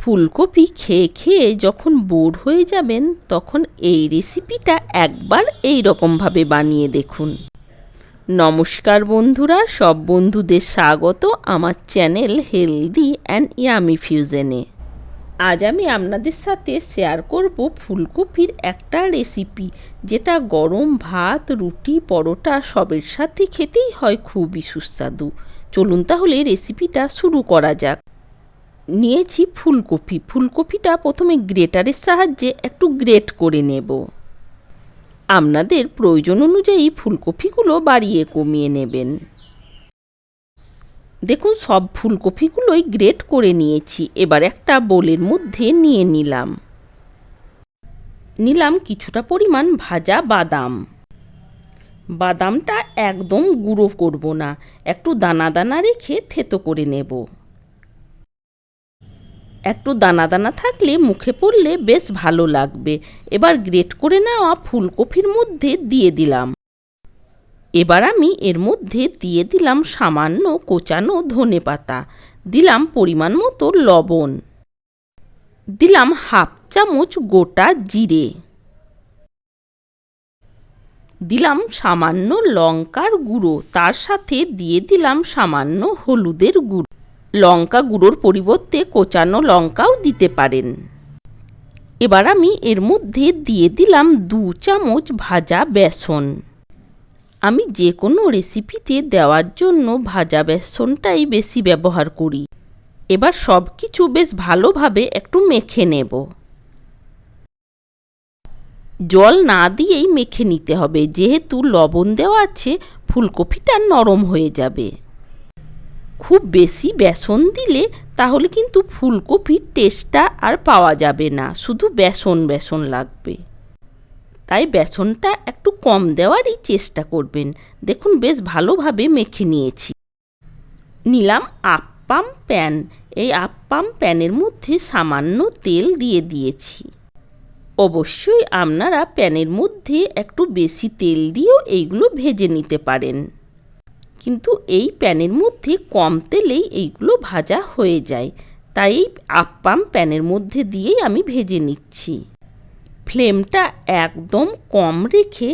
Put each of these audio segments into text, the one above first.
ফুলকপি খেয়ে খেয়ে যখন বোর হয়ে যাবেন, তখন এই রেসিপিটা একবার এই রকমভাবে বানিয়ে দেখুন। নমস্কার বন্ধুরা, সব বন্ধুদের স্বাগত আমার চ্যানেল হেলদি অ্যান্ড ইয়ামি ফিউজেনে আজ আমি আপনাদের সাথে শেয়ার করব ফুলকপির একটা রেসিপি যেটা গরম ভাত, রুটি, পরোটা সবের সাথে খেতেই হয় খুবই সুস্বাদু। চলুন তাহলে রেসিপিটা শুরু করা যাক। নিয়েছি ফুলকপি। ফুলকপিটা প্রথমে গ্রেটারের সাহায্যে একটু গ্রেট করে নেব। আপনাদের প্রয়োজন অনুযায়ী ফুলকপিগুলো বাড়িয়ে কমিয়ে নেবেন। দেখুন, সব ফুলকপিগুলোই গ্রেট করে নিয়েছি। এবার একটা বোলের মধ্যে নিয়ে নিলাম। নিলাম কিছুটা পরিমাণ ভাজা বাদাম। বাদামটা একদম গুঁড়ো করব না, একটু দানা দানা রেখে থেতো করে নেব। একটু দানা দানা থাকলে মুখে পড়লে বেশ ভালো লাগবে। এবার গ্রেট করে নেওয়া ফুলকপির মধ্যে দিয়ে দিলাম। এবার আমি এর মধ্যে দিয়ে দিলাম সামান্য কোচানো ধনে পাতা। দিলাম পরিমাণ মতো লবণ। দিলাম হাফ চামচ গোটা জিরে। দিলাম সামান্য লঙ্কার গুঁড়ো। তার সাথে দিয়ে দিলাম সামান্য হলুদের গুঁড়ো। লঙ্কা গুঁড়োর পরিবর্তে কোচানো লঙ্কাও দিতে পারেন। এবার আমি এর মধ্যে দিয়ে দিলাম দু চামচ ভাজা বেসন। আমি যে কোনো রেসিপিতে দেওয়ার জন্য ভাজা বেসনটাই বেশি ব্যবহার করি। এবার সব কিছু বেশ ভালোভাবে একটু মেখে নেব। জল না দিয়েই মেখে নিতে হবে, যেহেতু লবণ দেওয়া আছে, ফুলকপিটা নরম হয়ে যাবে। খুব বেশি বেসন দিলে তাহলে কিন্তু ফুলকপির টেস্টটা আর পাওয়া যাবে না। শুধু বেসন বেসন লাগবে। তাই বেসনটা একটু কম দেওয়ারই চেষ্টা করবেন। দেখুন, বেশ ভালোভাবে মেখে নিয়েছি। নিলাম আপ্পাম প্যান। এই আপ্পাম প্যানের মধ্যে সামান্য তেল দিয়ে দিয়েছি। অবশ্যই আপনারা প্যানের মধ্যে একটু বেশি তেল দিয়েও এইগুলো ভেজে নিতে পারেন। কিন্তু এই প্যানের মধ্যে কম তেলেই এইগুলো ভাজা হয়ে যায়। তাই আপ্পাম প্যানের মধ্যে দিয়েই আমি ভেজে নিচ্ছি। ফ্লেমটা একদম কম রেখে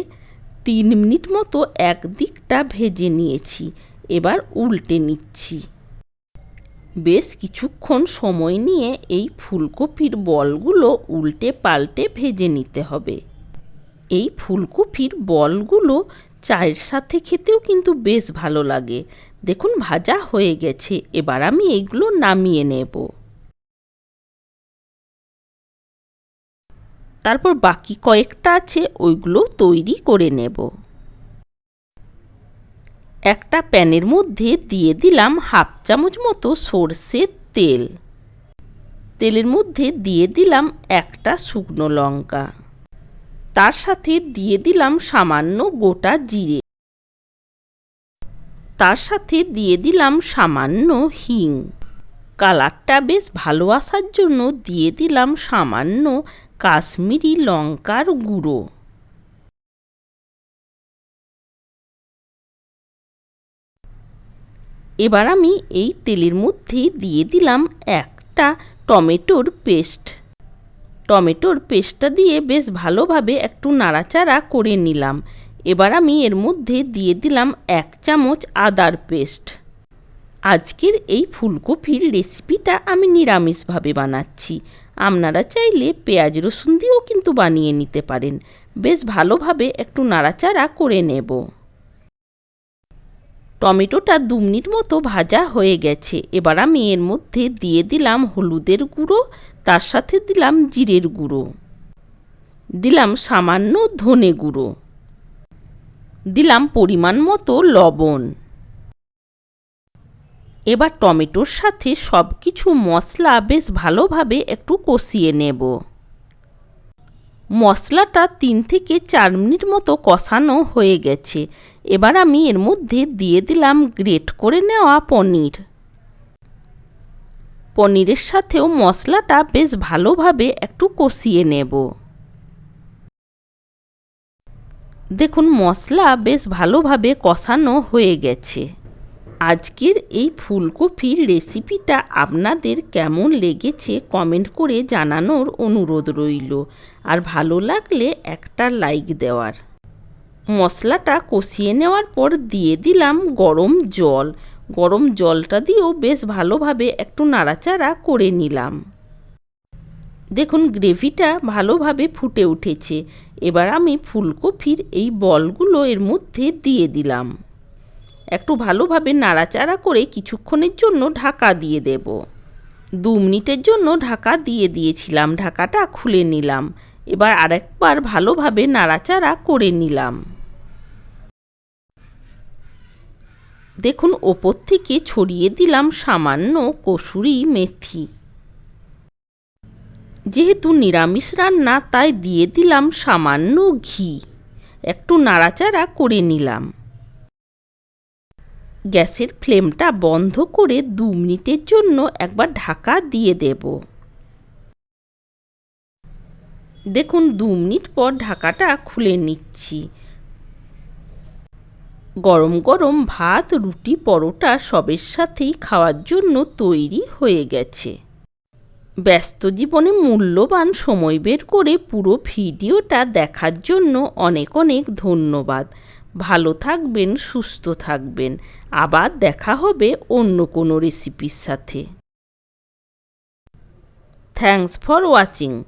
তিন মিনিট মতো একদিকটা ভেজে নিয়েছি। এবার উল্টে নিচ্ছি। বেশ কিছুক্ষণ সময় নিয়ে এই ফুলকপির বলগুলো উল্টে পাল্টে ভেজে নিতে হবে। এই ফুলকপির বলগুলো চায়ের সাথে খেতেও কিন্তু বেশ ভালো লাগে। দেখুন, ভাজা হয়ে গেছে। এবার আমি এইগুলো নামিয়ে নেব। তারপর বাকি কয়েকটা আছে, ওইগুলো তৈরি করে নেব। একটা প্যানের মধ্যে দিয়ে দিলাম হাফ চামচ মতো সর্ষের তেল। তেলের মধ্যে দিয়ে দিলাম একটা শুকনো লঙ্কা। তার সাথে দিয়ে দিলাম সামান্য গোটা জিরে। তার সাথে দিয়ে দিলাম সামান্য হিং। কালারটা বেশ ভালো আসার জন্য দিয়ে দিলাম সামান্য কাশ্মীরি লঙ্কার গুঁড়ো। এবার আমি এই তেলের মধ্যে দিয়ে দিলাম একটা টমেটোর পেস্ট। টমেটোর পেস্টটা দিয়ে বেশ ভালোভাবে একটু নাড়াচাড়া করে নিলাম। এবার আমি এর মধ্যে দিয়ে দিলাম এক চামচ আদার পেস্ট। আজকের এই ফুলকপির রেসিপিটা আমি নিরামিষভাবে বানাচ্ছি। আপনারা চাইলে পেঁয়াজ রসুন দিয়েও কিন্তু বানিয়ে নিতে পারেন। বেশ ভালোভাবে একটু নাড়াচাড়া করে নেব। টমেটোটা দু মিনিট মতো ভাজা হয়ে গেছে। এবার আমি এর মধ্যে দিয়ে দিলাম হলুদের গুঁড়ো, তার সাথে দিলাম জিরের গুঁড়ো। দিলাম সামান্য ধনে গুঁড়ো। দিলাম পরিমাণ মতো লবণ। এবার টমেটোর সাথে সব কিছু মশলা বেশ ভালোভাবে একটু কষিয়ে নেব। মশলাটা তিন থেকে চার মিনিট মতো কষানো হয়ে গেছে। এবার আমি এর মধ্যে দিয়ে দিলাম গ্রেট করে নেওয়া পনির। পনিরের সাথেও মশলাটা বেশ ভালোভাবে একটু কষিয়ে নেব। দেখুন, মশলা বেশ ভালোভাবে কষানো হয়ে গেছে। আজকের এই ফুলকপির রেসিপিটা আপনাদের কেমন লেগেছে কমেন্ট করে জানানোর অনুরোধ রইল। আর ভালো লাগলে একটা লাইক দেওয়ার। মশলাটা কষিয়ে নেওয়ার পর দিয়ে দিলাম গরম জল। গরম জলটা দিয়েও বেশ ভালোভাবে একটু নাড়াচাড়া করে নিলাম। দেখুন গ্রেভিটা ভালোভাবে ফুটে উঠেছে। এবার আমি ফুলকপির এই বলগুলো এর মধ্যে দিয়ে দিলাম। একটু ভালোভাবে নাড়াচাড়া করে কিছুক্ষণের জন্য ঢাকা দিয়ে দেব। দু মিনিটের জন্য ঢাকা দিয়ে দিয়েছিলাম। ঢাকাটা খুলে নিলাম। এবার আরেকবার ভালোভাবে নাড়াচাড়া করে নিলাম। দেখুন, ওপর থেকে ছড়িয়ে দিলাম সামান্য কসুরি মেথি। যেহেতু নিরামিষ রান্না, তাই দিয়ে দিলাম সামান্য ঘি। একটু নাড়াচাড়া করে নিলাম। গ্যাসের ফ্লেমটা বন্ধ করে দু মিনিটের জন্য একবার ঢাকা দিয়ে দেব। দেখুন, দু মিনিট পর ঢাকাটা খুলে নিচ্ছি। গরম গরম ভাত, রুটি, পরোটা সবের সাথেই খাওয়ার জন্য তৈরি হয়ে গেছে। ব্যস্ত জীবনে মূল্যবান সময় বের করে পুরো ভিডিওটা দেখার জন্য অনেক অনেক ধন্যবাদ। ভালো থাকবেন সুস্থ থাকবেন। আবার দেখা হবে অন্য কোনো রেসিপির সাথে। Thanks for watching